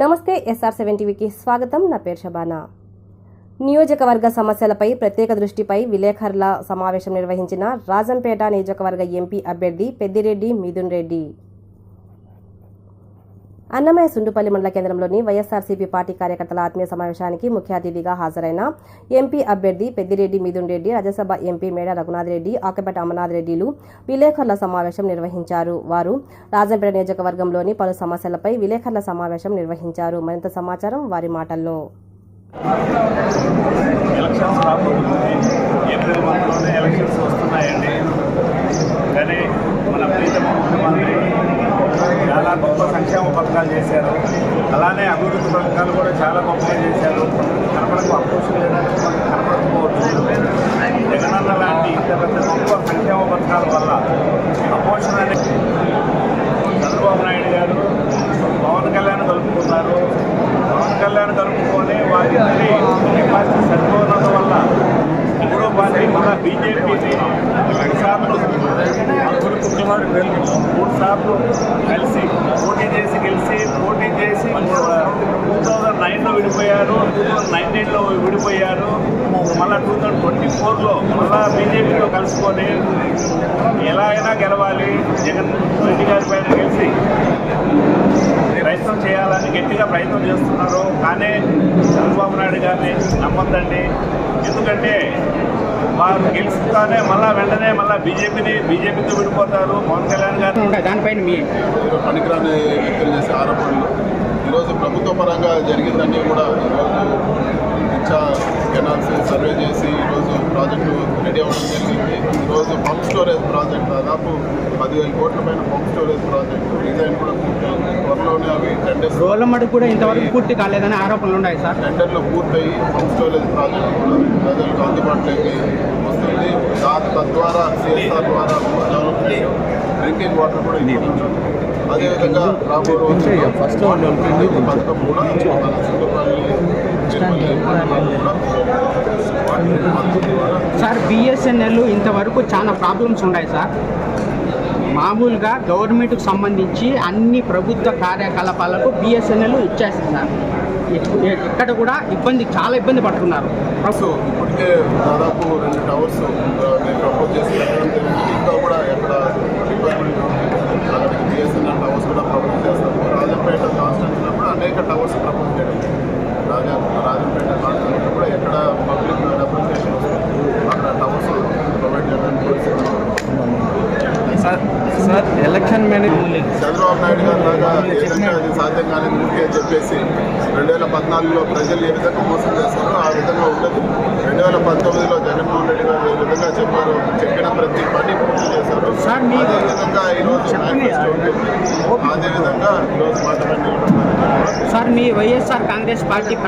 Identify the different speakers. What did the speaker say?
Speaker 1: నమస్తే SR seven టీవీకి స్వాగతం. నా పేరు షబానా. నియోజకవర్గ సమస్యలపై ప్రత్యేక దృష్టిపై విలేకరుల సమావేశం నిర్వహించిన రాజంపేట నియోజకవర్గ ఎంపీ అభ్యర్థి పెద్దిరెడ్డి మిథున్ రెడ్డి. అన్నమయ్య సుండుపల్లి మండల కేంద్రంలోని వైఎస్ఆర్సీపీ పార్టీ కార్యకర్తల ఆత్మీయ సమావేశానికి ముఖ్య అతిథిగా హాజరైన ఎంపీ అభ్యర్థి పెద్దిరెడ్డి మిథున్ రెడ్డి రాజ్యసభ ఎంపీ మేడ రఘునాథ్ రెడ్డి ఆకపేట అమర్నాథ్ రెడ్డిలు విలేకరుల సమావేశం నిర్వహించారు. వారు రాజంపేట నియోజకవర్గంలోని పలు సమస్యలపై విలేకరుల సమావేశం నిర్వహించారు. మరింత సమాచారం వారి మాటల్లో.
Speaker 2: సంక్షేమ పథకాలు చేశారు. అలానే అభివృద్ధి పథకాలు కూడా చాలా గొప్పగా చేశారు. కనపడకు అవకాశం లేదని మనకు కనపడకపోవచ్చు. జగనన్న లాంటి ఇంత పెద్ద గొప్ప సంక్షేమ పథకాల వల్ల అపోషణ అనేది చంద్రబాబు నాయుడు గారు పవన్ కళ్యాణ్ కలుపుకున్నారు. పవన్ కళ్యాణ్ కలుపుకొని వారిద్దరి పార్టీ సరిపోవడం వల్ల మూడో పార్టీ మన బీజేపీని రెండు సార్లు కొడుకు వెళ్ళి మూడు సార్లు కలిసి పోటీ చేసి గెలిచి పోటీ చేసి టూ థౌజండ్ నైన్లో విడిపోయారు టూ థౌజండ్ నైన్టీన్లో విడిపోయారు. మళ్ళీ టూ థౌజండ్ ట్వంటీ ఫోర్లో మళ్ళా బీజేపీలో కలుసుకొని ఎలా అయినా గెలవాలి. జగన్ రెడ్డి గారి పైన గెలిచి ప్రయత్నం చేయాలని గట్టిగా ప్రయత్నం చేస్తున్నారు. కానీ చంద్రబాబు నాయుడు గారిని నమ్మొద్దండి. ఎందుకంటే వారు గెలుస్తానే మళ్ళా వెంటనే మళ్ళా బీజేపీని బీజేపీతో విడిపోతారు. పవన్ కళ్యాణ్ గారు
Speaker 3: దానిపైన మీ
Speaker 4: పనికిరాని వ్యక్తులు చేసే ఆరోపణలు. ఈరోజు ప్రభుత్వ పరంగా జరిగిందని కూడా ఈరోజు ఇచ్చా కెనాల్స్ సర్వే చేసి ఈరోజు ప్రాజెక్టు రెడీ అవ్వడం జరిగింది. ఈరోజు పంప్ స్టోరేజ్ ప్రాజెక్ట్ దాదాపు పదివేల కోట్ల పైన పంప్ స్టోరేజ్ ప్రాజెక్టు. డిజైన్ కూడా పూర్తయింది త్వరలోనే అవి టెండర్స్
Speaker 3: రోడ్ల మటుకు కూడా ఇంతవరకు పూర్తి కాలేదని ఆరోపణలు ఉన్నాయి సార్.
Speaker 4: టెండర్లు పూర్తయి పంప్ స్టోరేజ్ ప్రాజెక్ట్ కూడా ప్రజలకు అందుబాటులోకి వస్తుంది. దాని తద్వారా సిఎస్ఆర్ ద్వారా డ్రింకింగ్ వాటర్ కూడా ఇవ్వవచ్చు అదేవిధంగా రాబో రోజుల్లో ఫస్ట్ పథకం కూడా మన మండలాల్లో కూడా
Speaker 3: సార్ బిఎస్ఎన్ఎల్ ఇంతవరకు చాలా ప్రాబ్లమ్స్ ఉన్నాయి సార్. మామూలుగా గవర్నమెంట్కి సంబంధించి అన్ని ప్రభుత్వ కార్యకలాపాలకు బిఎస్ఎన్ఎల్ ఇచ్చేస్తుంది సార్. ఇక్కడ కూడా ఇబ్బంది చాలా ఇబ్బంది పడుతున్నారు.
Speaker 4: సో ఇప్పటికే దాదాపు రెండు టవర్స్ ప్రపోజ్ చేసి ఇంకా కూడా ఎక్కడ రిక్వైర్మెంట్ బిఎస్ఎన్ఎల్ టవర్స్ కూడా ప్రపోజ్ చేస్తాము. రాజంపేట కూడా అనేక టవర్స్ ప్రపోజ్ చేయడం రాజా రాజంపేట కాన్స్టిట్యూన్సీలో కూడా ఎక్కడ పబ్లిక్ రిప్రజెంటేషన్ వస్తుంది అక్కడ టవర్స్ ప్రొవైడ్ చేయడానికి
Speaker 5: sir sir election manage
Speaker 4: Chandrababu Naidu garu లాగా ఏ విధంగా అది సాధ్యం కాలేదు ఊరికే అని చెప్పేసి రెండు వేల పద్నాలుగులో ప్రజలు ఏ విధంగా మోసం చేస్తారో ఆ విధంగా ఉండదు. రెండు వేల పంతొమ్మిదిలో జగన్మోహన్ రెడ్డి గారు ఏ విధంగా చెప్పారు చెప్పిన ప్రతి పని పూర్తి చేశారు
Speaker 3: సార్, మీ-
Speaker 4: అదే విధంగా ఈరోజు మేనిఫెస్టో ఉంటుంది అదే విధంగా ఈరోజు మాట మీద నిలబడతారు
Speaker 3: సార్ మీ వైఎస్ఆర్ కాంగ్రెస్ పార్టీ